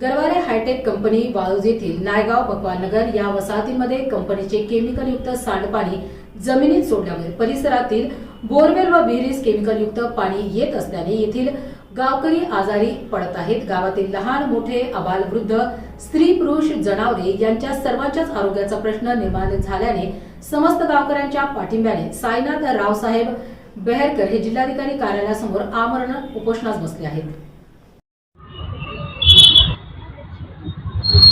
Garware hi tech company Waluj येथील नायगाव भगवानगर या वसाहतीमध्ये कंपनीचे केमिकलयुक्त सांडपाणी जमिनीत सोडल्यामुळे परिसरातील बोरवेल व विहिरीस केमिकलयुक्त पाणी येत असल्याने येथील गावकरी आजारी पडत आहेत. गावातील लहान मोठे अबाल वृद्ध स्त्री पुरुष जनावरे यांच्या सर्वांच्याच आरोग्याचा प्रश्न निर्माण झाल्याने समस्त गावकऱ्यांच्या पाठिंब्याने साईनाथ रावसाहेब बेहरकर हे जिल्हाधिकारी कार्यालयासमोर आमरण उपोषणास बसले आहेत.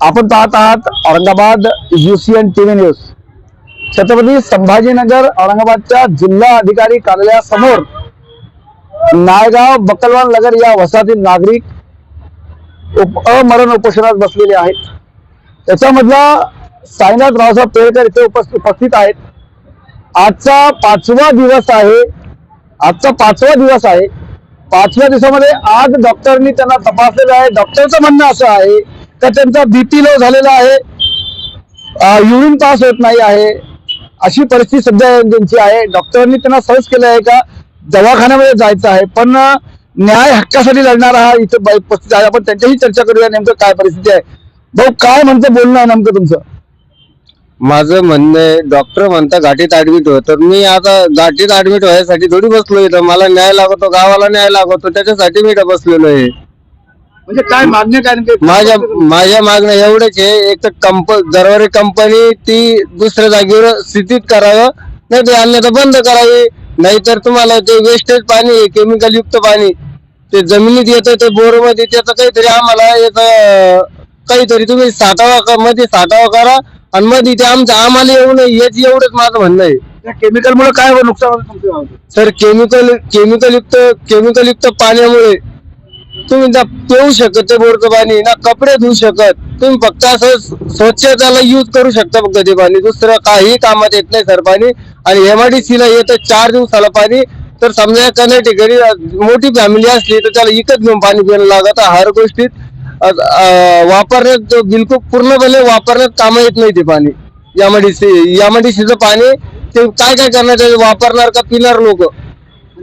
आपण पाहत आहात Aurangabad UCN TV news Chhatrapati Sambhajinagar औरंगाबादच्या जिल्हा अधिकारी कार्यालयासमोर नायगाव बकलवान नगर या वसाहतील नागरिक उप अमरण उपोषणात बसलेले आहेत. त्याच्यामधला साईनाथ रावसाहेब पेळकर इथे उपस्थित उपस्थित आहेत. आजचा पाचवा दिवस आहे. आजचा पाचवा दिवस आहे. पाचव्या दिवसामध्ये आज डॉक्टरनी त्यांना तपासलेलं आहे. डॉक्टरचं म्हणणं असं आहे तर त्यांचा बीपी लो झालेला आहे? युरिन पास होत नाही आहे. अशी परिस्थिती सध्या त्यांची आहे. डॉक्टरांनी त्यांना सहज केलं आहे का दवाखान्यामध्ये जायचं आहे. पण न्याय हक्कासाठी लढणारा हा इथं उपस्थित आहे. आपण त्यांच्याही चर्चा करूया नेमकं काय परिस्थिती आहे. भाऊ काय म्हणतं बोलणं आहे नेमकं तुमचं? माझं म्हणणं आहे डॉक्टर म्हणता गाठीत ऍडमिट हो तर मी आता गाठीत ऍडमिट व्हायसाठी थोडी बसलो इथं. मला न्याय लागतो गावाला न्याय लागतो. त्याच्यासाठी मी इथं बसलेलो आहे. म्हणजे काय मागण्या काय? माझ्या माझ्या मागण्या एवढेच आहे. एक तर कंप दरबारी कंपनी ती दुसऱ्या जागेवर स्थितीत करावं. नाही ते अन्यथा बंद करावी. नाहीतर तुम्हाला ते वेस्टेज पाणी आहे केमिकल युक्त पाणी. ते जमिनीत येतं ते बोरमध्ये त्याचं काहीतरी आम्हाला याचं काहीतरी तुम्ही साठावा क- मध्ये साठावा करा. आणि मध्ये ते आमचं आम्हाला येऊ नये हेच एवढंच माझं म्हणणं आहे. या केमिकलमुळे काय नुकसान होतं तुमच्या गावाचं? सर केमिकल केमिकल युक्त केमिकल युक्त पाण्यामुळे तुम्ही पिऊ शकत ते बोरचं पाणी ना कपडे धुवू शकत तुम्ही फक्त असं स्वच्छताला यूज करू शकता फक्त ते पाणी दुसरं काही कामात येत नाही सर पाणी आणि एमआयडीसी ला येतं चार दिवसाला पाणी. तर समजा एखाद्या ठिकाणी मोठी फॅमिली असली तर त्याला इकत घेऊन पाणी पिणं लागत हर गोष्टीत वापरण्यात बिलकुल पूर्णपणे वापरण्यात काम येत नाही ते पाणी. यामडीसी यामडीसीचं पाणी ते काय काय करणार वापरणार का पिणार लोक?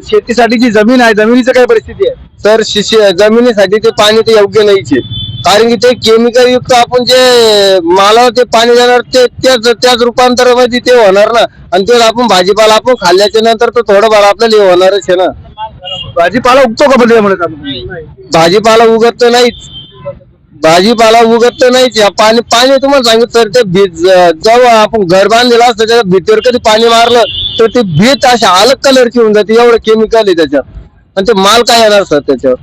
शेतीसाठी जी जमीन आहे जमिनीचं काय परिस्थिती आहे? तर शिशी- जमिनीसाठी ते पाणी ते योग्य नाहीचे. कारण की ते केमिकल युक्त आपण जे मालावर ते पाणी देणार ते त्याच त्याच रूपांतरामध्ये ते होणार ना. आणि ते आपण भाजीपाला आपण खाल्ल्याच्या नंतर तो थोडंफार आपल्याला हे होणारच आहे ना. भाजीपाला उगतो का बदल म्हणत भाजीपाला उगत तर नाहीच. भाजीपाला उगत तर नाहीच या पाणी पाणी तुम्हाला सांगितलं सर ते भीत जेव्हा आपण घर बांधलेलं असतं त्याच्या भीतीवर कधी पाणी मारलं तर ते भीत अशा अलग कलरची होऊन जाते एवढं केमिकल आहे त्याच्यात. आणि ते माल काय येणार सर त्याच्यावर?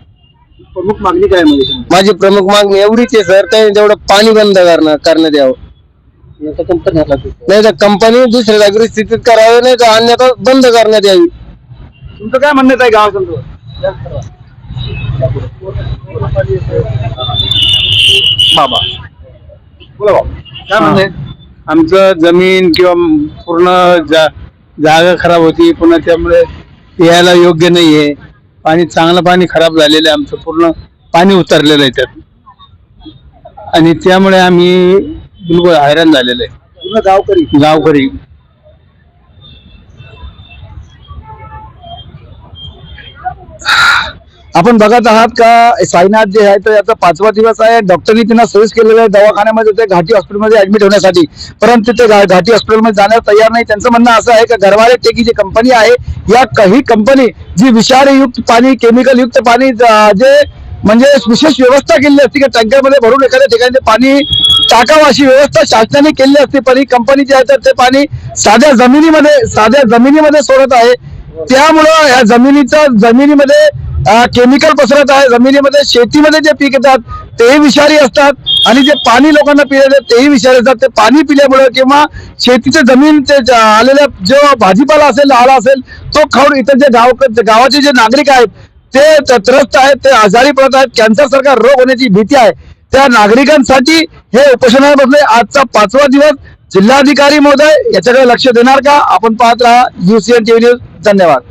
प्रमुख मागणी काय म्हणजे? माझी प्रमुख मागणी एवढीच आहे सर काही तेवढं पाणी बंद करणार करण्यात यावं. नाही तर कंपनी दुसऱ्या जागेवर स्थितीत करावी नाही तर अन्यथा बंद करण्यात यावी. तुमचं काय म्हणणं आहे गाव समजा बाबा. बोला बाबा. काय म्हणणं आहे? आमचं जमीन किंवा पूर्ण जा जागा खराब होती पुन्हा त्यामुळे यायला योग्य नाहीये. पाणी चांगलं पाणी खराब झालेलं आहे आमचं पूर्ण पाणी उतरलेलं आहे त्यात. आणि त्यामुळे आम्ही बिलकुल हैराण झालेलो आहे. पूर्ण गावकरी. गावकरी. आपण बघत आहात का साईनाथ जे आहे तर याचा पाचवा दिवस आहे. डॉक्टरनी त्यांना सोयीस केलेलं आहे दवाखान्यामध्ये ते घाटी हॉस्पिटलमध्ये ऍडमिट होण्यासाठी. परंतु ते घाटी हॉस्पिटलमध्ये जाण्यास तयार नाही. त्यांचं म्हणणं असं आहे का गरवारे टेकी जी कंपनी आहे या काही कंपनी जी विषारीयुक्त पाणी केमिकल युक्त पाणी जे म्हणजे विशेष व्यवस्था केलेली असती की टँकरमध्ये भरून एखाद्या ठिकाणी ते पाणी टाकावं अशी व्यवस्था शासनाने केली असते पण ही कंपनी जी आहे तर ते पाणी साध्या जमिनीमध्ये साध्या जमिनीमध्ये सोडत आहे. त्यामुळं या जमिनीचा जमिनीमध्ये केमिकल पसरत आहे. जमिनीमध्ये शेतीमध्ये जे पीक येतात तेही विषारी असतात. आणि जे पाणी लोकांना पिले तेही विषारी असतात. ते पाणी पिल्यामुळे किंवा शेतीचे जमीन ते आलेल्या जो भाजीपाला असेल आला असेल तो खाऊन इतर जे गाव गावाचे जे नागरिक आहेत ते त्रस्त आहेत ते आजारी पडत आहेत. कॅन्सर सारखा रोग होण्याची भीती आहे. त्या नागरिकांसाठी हे उपोषणाला बसले आजचा पाचवा दिवस. जिल्हाधिकारी महोदय याच्याकडे लक्ष देणार का? आपण पाहत राहा. UCN TV news. धन्यवाद.